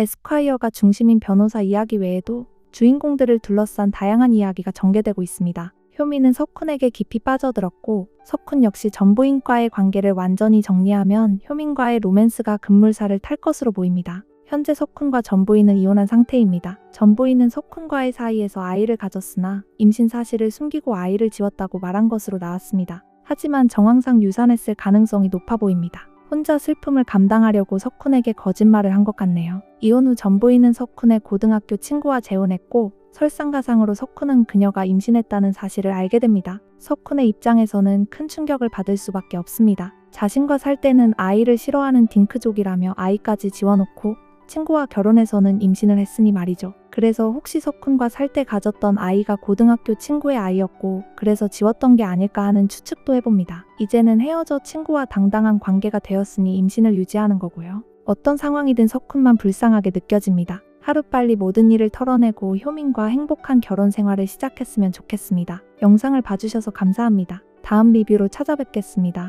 에스콰이어가 중심인 변호사 이야기 외에도 주인공들을 둘러싼 다양한 이야기가 전개되고 있습니다. 효미는 석훈에게 깊이 빠져들었고 석훈 역시 전부인과의 관계를 완전히 정리하면 효민과의 로맨스가 급물살을 탈 것으로 보입니다. 현재 석훈과 전부인은 이혼한 상태입니다. 전부인은 석훈과의 사이에서 아이를 가졌으나 임신 사실을 숨기고 아이를 지웠다고 말한 것으로 나왔습니다. 하지만 정황상 유산했을 가능성이 높아 보입니다. 혼자 슬픔을 감당하려고 석훈에게 거짓말을 한 것 같네요. 이혼 후 전부인은 석훈의 고등학교 친구와 재혼했고 설상가상으로 석훈은 그녀가 임신했다는 사실을 알게 됩니다. 석훈의 입장에서는 큰 충격을 받을 수밖에 없습니다. 자신과 살 때는 아이를 싫어하는 딩크족이라며 아이까지 지워놓고 친구와 결혼해서는 임신을 했으니 말이죠. 그래서 혹시 석훈과 살 때 가졌던 아이가 고등학교 친구의 아이였고 그래서 지웠던 게 아닐까 하는 추측도 해봅니다. 이제는 헤어져 친구와 당당한 관계가 되었으니 임신을 유지하는 거고요. 어떤 상황이든 석훈만 불쌍하게 느껴집니다. 하루빨리 모든 일을 털어내고 효민과 행복한 결혼 생활을 시작했으면 좋겠습니다. 영상을 봐주셔서 감사합니다. 다음 리뷰로 찾아뵙겠습니다.